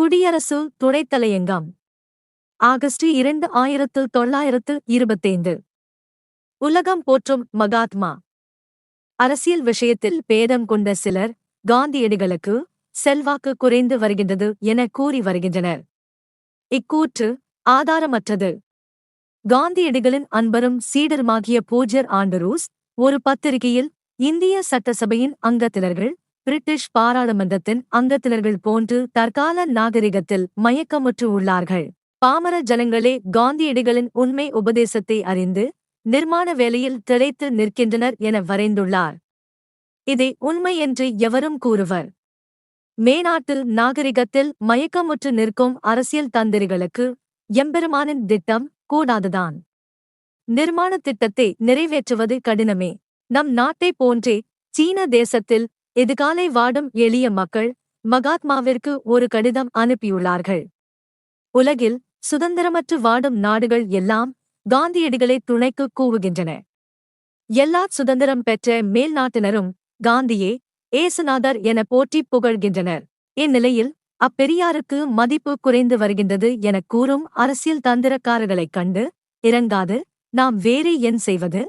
குடியரசு துணைத் தலையங்கம் ஆகஸ்ட் இரண்டு ஆயிரத்து தொள்ளாயிரத்து இருபத்தைந்து. உலகம் போற்றும் மகாத்மா. அரசியல் விஷயத்தில் பேதம் கொண்ட சிலர் காந்தியடிகளுக்கு செல்வாக்கு குறைந்து வருகின்றது என கூறி வருகின்றனர். இக்கூற்று ஆதாரமற்றது. காந்தியடிகளின் அன்பரும் சீடருமாகிய பூஜ்யர் ஆண்டரூஸ் ஒரு பத்திரிகையில் இந்திய சட்டசபையின் அங்கத்தினர்கள் பிரிட்டிஷ் பாராளுமன்றத்தின் அங்கத்தினர்கள் போன்று தற்கால நாகரிகத்தில் மயக்கமுற்று உள்ளார்கள். பாமர ஜனங்களே காந்தியடிகளின் உண்மை உபதேசத்தை அறிந்து நிர்மாண வேலையில் திளைத்து நிற்கின்றனர் என வரைந்துள்ளார். இதை உண்மை என்று எவரும் கூறுவர். மேநாட்டில் நாகரிகத்தில் மயக்கமுற்று நிற்கும் அரசியல் தந்திரிகளுக்கு எம்பெருமானின் திட்டம் கூடாதுதான். நிர்மாண திட்டத்தை நிறைவேற்றுவது கடினமே. நம் நாட்டைப் போன்றே சீன தேசத்தில் எதிர்காலை வாடும் எளிய மக்கள் மகாத்மாவிற்கு ஒரு கடிதம் அனுப்பியுள்ளார்கள். உலகில் சுதந்திரமற்று வாடும் நாடுகள் எல்லாம் காந்தியடிகளை துணைக்கு கூவுகின்றன. எல்லா சுதந்திரம் பெற்ற மேல்நாட்டினரும் காந்தியே ஏசுநாதர் என போற்றிப் புகழ்கின்றனர். இந்நிலையில் அப்பெரியாருக்கு மதிப்பு குறைந்து வருகின்றது எனக் கூறும் அரசியல் தந்திரக்காரர்களைக் கண்டு இறங்காது நாம் வேறு என் செய்வது?